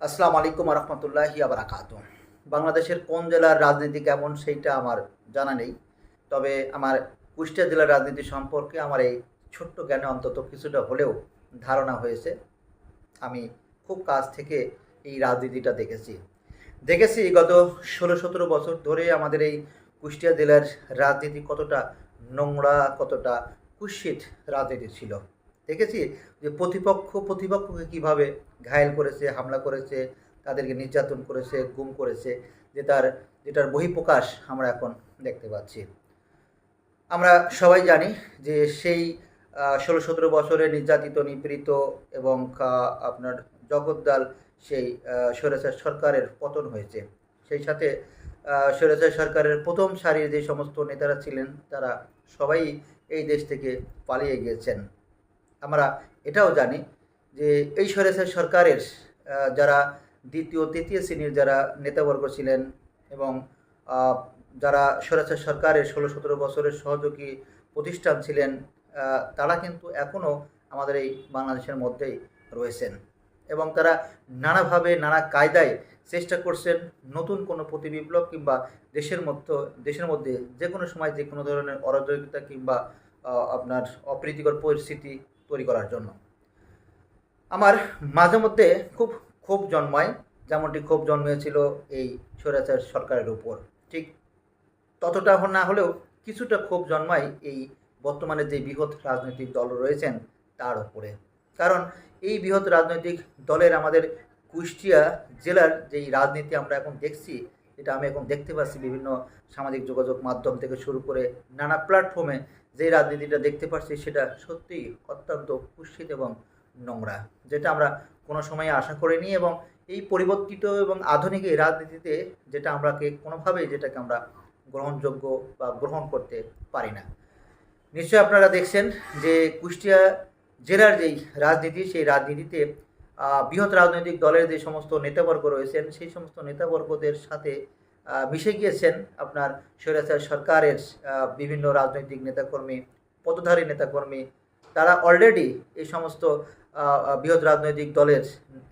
আসসালামু আলাইকুম রহমতুল্লাহি আবরাকাত বাংলাদেশের কোন জেলার রাজনীতি কেমন সেইটা আমার জানা নেই, তবে আমার কুষ্টিয়া জেলার রাজনীতি সম্পর্কে আমার এই ছোট্ট জ্ঞানে অন্তত কিছুটা হলেও ধারণা হয়েছে। আমি খুব কাছ থেকে এই রাজনীতিটা দেখেছি। দেখেছি গত ষোলো সতেরো বছর ধরে আমাদের এই কুষ্টিয়া জেলার রাজনীতি কতটা নোংরা, কতটা কুৎসিত রাজনীতি ছিল। দেখেছি যে প্রতিপক্ষ, প্রতিপক্ষকে কীভাবে ঘায়েল করেছে, হামলা করেছে, তাদেরকে নির্যাতন করেছে, গুম করেছে, যে তার যেটার বহিঃপ্রকাশ আমরা এখন দেখতে পাচ্ছি। আমরা সবাই জানি যে সেই ষোলো, সতেরো বছরে নির্যাতিত, নিপীড়িত এবং আপনার জগদ্দাল সেই স্বৈরাচার সরকারের পতন হয়েছে। সেই সাথে স্বৈরাচার সরকারের প্রথম সারির যে সমস্ত নেতারা ছিলেন, তারা সবাই এই দেশ থেকে পালিয়ে গিয়েছেন। আমরা এটাও জানি যে এই স্বৈরাচার সরকারের যারা দ্বিতীয়, তৃতীয় শ্রেণির যারা নেতাবর্গ ছিলেন এবং যারা স্বৈরাচার সরকারের ষোলো, সতেরো বছরের সহযোগী প্রতিষ্ঠান ছিলেন তারা কিন্তু এখনও আমাদের এই বাংলাদেশের মধ্যেই রয়েছেন এবং তারা নানাভাবে, নানা কায়দায় চেষ্টা করছেন নতুন কোনো প্রতিবিপ্লব কিংবা দেশের মধ্য, দেশের মধ্যে যে কোনো সময় যে কোনো ধরনের অরাজকতা কিংবা আপনার অপ্রীতিকর পরিস্থিতি তৈরি করার জন্য। আমার মাঝে মধ্যে খুব ক্ষোভ জন্মায়, যেমনটি ক্ষোভ জন্মিয়েছিল এই স্বৈরাচার সরকারের উপর। ঠিক ততটা না হলেও কিছুটা ক্ষোভ জন্মায় এই বর্তমানে যে বৃহৎ রাজনৈতিক দল রয়েছেন তার উপরে। কারণ এই বৃহৎ রাজনৈতিক দলের আমাদের কুষ্টিয়া জেলার যেই রাজনীতি আমরা এখন দেখছি, এটা আমি এখন দেখতে পাচ্ছি বিভিন্ন সামাজিক যোগাযোগ মাধ্যম থেকে শুরু করে নানা প্ল্যাটফর্মে যে রাজনীতিটা দেখতে পাচ্ছি সেটা সত্যিই অত্যন্ত কুৎসিত এবং নোংরা, যেটা আমরা কোনো সময় আশা করিনি এবং এই পরিবর্তিত এবং আধুনিক এই রাজনীতিতে যেটা আমরাকে কোনোভাবেই যেটাকে আমরা গ্রহণযোগ্য বা গ্রহণ করতে পারি না। নিশ্চয়ই আপনারা দেখছেন যে কুষ্টিয়া জেলার যেই রাজনীতি, সেই রাজনীতিতে বৃহৎ রাজনৈতিক দলের যে সমস্ত নেতাবর্গ রয়েছেন, সেই সমস্ত নেতাবর্গদের সাথে মিশে গিয়েছেন আপনার স্বৈরাচার সরকারের বিভিন্ন রাজনৈতিক নেতাকর্মী, পদধারী নেতাকর্মী, তারা অলরেডি এই সমস্ত বৃহৎ রাজনৈতিক দলের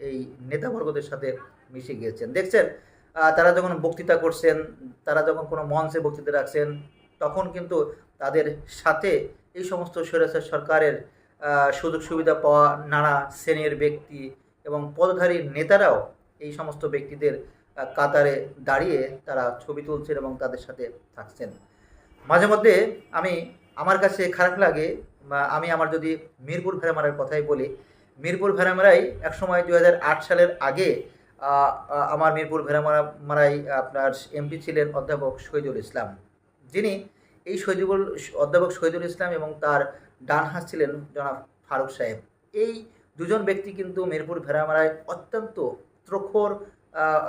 এই নেতাবর্গদের সাথে মিশে গিয়েছেন। দেখছেন তারা যখন বক্তৃতা করছেন, তারা যখন কোনো মঞ্চে বক্তৃতা রাখছেন, তখন কিন্তু তাদের সাথে এই সমস্ত স্বৈরাচার সরকারের সুযোগ সুবিধা পাওয়া নানা শ্রেণির ব্যক্তি এবং পদধারী নেতারাও এই সমস্ত ব্যক্তিদের কাতারে দাঁড়িয়ে তারা ছবি তুলছেন এবং তাদের সাথে থাকছেন। মাঝে মধ্যে আমি, আমার কাছে খারাপ লাগে আমি আমার যদি মিরপুর ভেড়ামারার কথাই বলি, মিরপুর ভেড়ামারাই একসময় দু হাজার আট সালের আগে আমার মিরপুর ভেড়ামারা মারাই আপনার এমপি ছিলেন অধ্যাপক শহীদুল ইসলাম। যিনি এই শহীদুল, অধ্যাপক শহীদুল ইসলাম এবং তার ডান হাত ছিলেন জনাব ফারুক সাহেব। এই দুজন ব্যক্তি কিন্তু মিরপুর ভেড়ামারায় অত্যন্ত প্রখর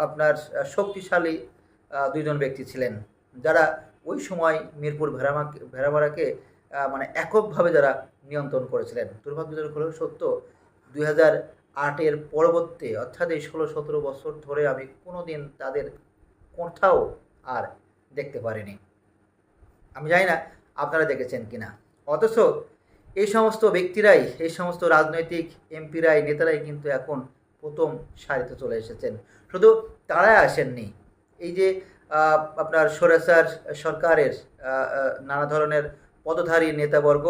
আপনার শক্তিশালী দুইজন ব্যক্তি ছিলেন। যারা ওই সময় মিরপুর ভেড়ামা ভেড়ামারাকে মানে এককভাবে যারা নিয়ন্ত্রণ করেছিলেন। দুর্ভাগ্যজনক হলেও সত্য, দুই হাজার আটের পরবর্তী, অর্থাৎ এই ষোলো সতেরো বছর ধরে আমি কোনো দিন তাদের কোথাও আর দেখতে পারিনি। আমি জানি না আপনারা দেখেছেন কিনা। অথচ এই সমস্ত ব্যক্তিরাই, এই সমস্ত রাজনৈতিক এমপিরাই, নেতারাই কিন্তু এখন প্রথম সারিতে চলে এসেছেন। শুধু তারাই আসেননি, এই যে আপনার সরেসার সরকারের নানা ধরনের পদধারী নেতাবর্গ,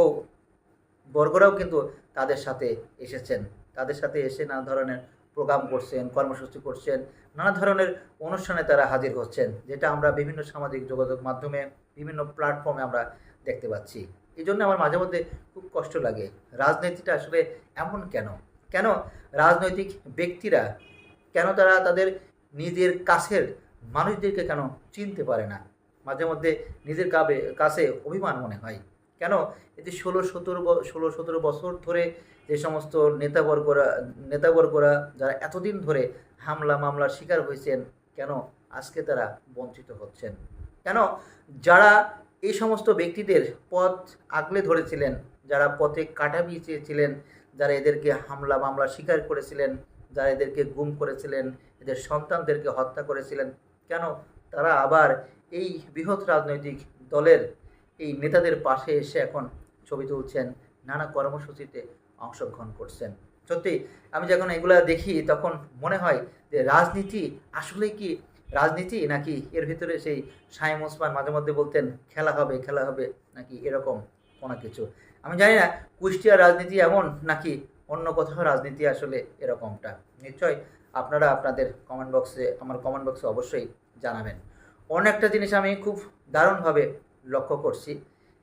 বর্গরাও কিন্তু তাদের সাথে এসেছেন। তাদের সাথে এসে নানা ধরনের প্রোগ্রাম করছেন, কর্মসূচি করছেন, নানা ধরনের অনুষ্ঠানে তারা হাজির হচ্ছেন, যেটা আমরা বিভিন্ন সামাজিক যোগাযোগ মাধ্যমে, বিভিন্ন প্ল্যাটফর্মে আমরা দেখতে পাচ্ছি। এই জন্য আমার মাঝে মধ্যে খুব কষ্ট লাগে। রাজনীতিটা আসলে এমন কেন? কেন রাজনৈতিক ব্যক্তিরা কেন তারা তাদের নিজের কাছের মানুষদেরকে কেন চিনতে পারে না? মাঝে মধ্যে নিজের কাবে, কাছে অভিমান মনে হয়। কেন যে ষোলো, সতেরো ষোলো, সতেরো বছর ধরে যে সমস্ত নেতাবর্গরা নেতাবর্গরা যারা এতদিন ধরে হামলা, মামলার শিকার হয়েছেন, কেন আজকে তারা বঞ্চিত হচ্ছেন? কেন যারা এই সমস্ত ব্যক্তিদের পথ আগলে ধরেছিলেন, যারা পথে কাটা চেয়েছিলেন যারা এদেরকে হামলা মামলা শিকার করেছিলেন, যারা এদেরকে গুম করেছিলেন, এদের সন্তানদেরকে হত্যা করেছিলেন, কেন? তারা আবার এই বৃহৎ রাজনৈতিক দলের এই নেতাদের পাশে এসে এখন ছবি তুলছেন, নানা কর্মসূচিতে অংশগ্রহণ করছেন। সত্যি, আমি যখন এগুলো দেখি, তখন মনে হয় যে রাজনীতি আসলে কি রাজনীতি, নাকি এর ভিতরে সেই সাইম ওসমান মাঝে মধ্যে বলতেন, খেলা হবে খেলা হবে, নাকি এরকম কোনো কিছু। আমি জানি না, কুষ্টিয়ার রাজনীতি এমন নাকি অন্য কোথাও রাজনীতি আসলে এরকমটা? নিশ্চয় আপনারা আপনাদের কমেন্ট বক্সে আমার কমেন্ট বক্সে অবশ্যই জানাবেন। অন্য একটা জিনিস আমি খুব দারুণভাবে লক্ষ্য করছি।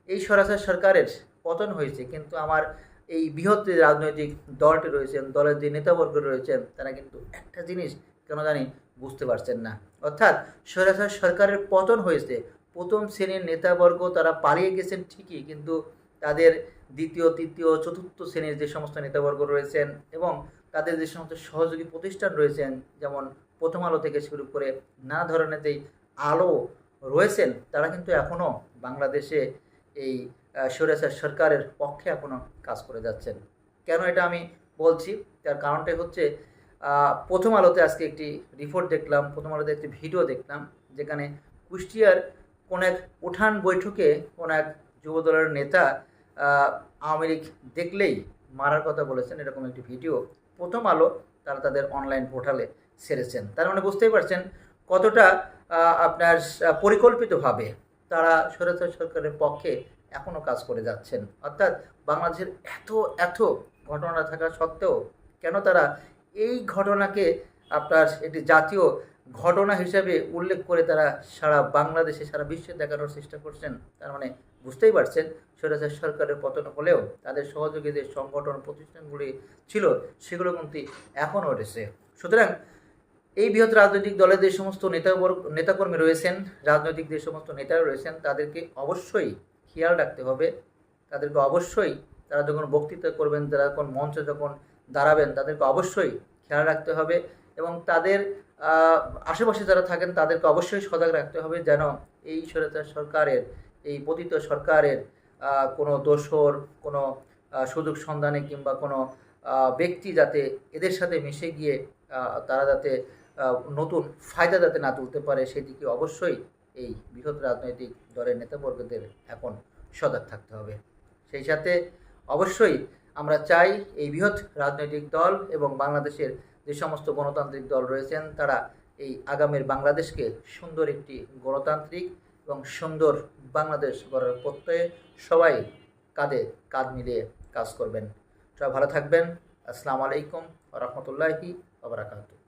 এই সরাসরি সরকারের পতন হয়েছে, কিন্তু আমার এই বৃহৎ রাজনৈতিক দলটি রয়েছেন, দলের যে নেতাবর্গ রয়েছেন, তারা কিন্তু একটা জিনিস কেন জানি বুঝতে পারছেন না। অর্থাৎ সরাসরি সরকারের পতন হয়েছে, প্রথম শ্রেণির নেতাবর্গ তারা পালিয়ে গেছেন ঠিকই, কিন্তু তাদের দ্বিতীয়, তৃতীয়, চতুর্থ শ্রেণির যে সমস্ত নেতাবর্গ রয়েছেন এবং তাদের যে সমস্ত সহযোগী প্রতিষ্ঠান রয়েছেন, যেমন প্রথম আলো থেকে শুরু করে নানা ধরনের যেই আলো রয়েছেন, তারা কিন্তু এখনও বাংলাদেশে এই স্বৈরাচার সরকারের পক্ষে এখনও কাজ করে যাচ্ছেন। কেন এটা আমি বলছি? তার কারণটাই হচ্ছে প্রথম আলোতে আজকে একটি রিপোর্ট দেখলাম, প্রথম আলোতে একটি ভিডিও দেখলাম, যেখানে কুষ্টিয়ার কোন এক উঠান বৈঠকে কোন এক যুবদলের নেতা আওয়ামী লীগ দেখলেই মারার কথা বলেছেন, এরকম একটি ভিডিও প্রথম আলো তারা তাদের অনলাইন পোর্টালে ছেড়েছেন। তার মানে বুঝতেই পারছেন কতটা আপনার পরিকল্পিতভাবে তারা স্বৈরাচার সরকারের পক্ষে এখনও কাজ করে যাচ্ছেন। অর্থাৎ বাংলাদেশের এত এত ঘটনা থাকা সত্ত্বেও কেন তারা এই ঘটনাকে আপনার একটি জাতীয় ঘটনা হিসেবে উল্লেখ করে তারা সারা বাংলাদেশে, সারা বিশ্বে দেখানোর চেষ্টা করছেন। তার মানে বুঝতেই পারছেন, স্বৈরাচার সরকারের পতন হলেও তাদের সহযোগী যে সংগঠন, প্রতিষ্ঠানগুলি ছিল, সেগুলো কিন্তু এখনও রয়েছে। সুতরাং এই বৃহৎ রাজনৈতিক দলের যে সমস্ত নেতাবর্গ নেতাকর্মী রয়েছেন, রাজনৈতিক যে সমস্ত নেতারা রয়েছেন, তাদেরকে অবশ্যই খেয়াল রাখতে হবে। তাদেরকে অবশ্যই তারা যখন বক্তৃতা করবেন, তারা যখন মঞ্চে যখন দাঁড়াবেন, তাদেরকে অবশ্যই খেয়াল রাখতে হবে এবং তাদের আশেপাশে যারা থাকেন তাদেরকে অবশ্যই সজাগ রাখতে হবে যেন এই স্বৈরাচার সরকারের, এই পতিত সরকারের কোনো দোষর, কোনো সুযোগ সন্ধানে কিংবা কোনো ব্যক্তি যাতে এদের সাথে মিশে গিয়ে তারা যাতে নতুন ফায়দা যাতে না তুলতে পারে সেদিকে অবশ্যই এই বৃহৎ রাজনৈতিক দলের নেতাবর্গদের এখন সজাগ থাকতে হবে। সেই সাথে অবশ্যই আমরা চাই এই বৃহৎ রাজনৈতিক দল এবং বাংলাদেশের যে সমস্ত গণতান্ত্রিক দল রয়েছেন, তারা এই আগামীর বাংলাদেশকে সুন্দর একটি গণতান্ত্রিক এবং সুন্দর বাংলাদেশ গড়ার প্রত্যয়ে সবাই কাঁধে কাঁধ মিলিয়ে কাজ করবেন। সবাই ভালো থাকবেন। আসসালামু আলাইকুম রহমতুল্লাহি আবরাকাতু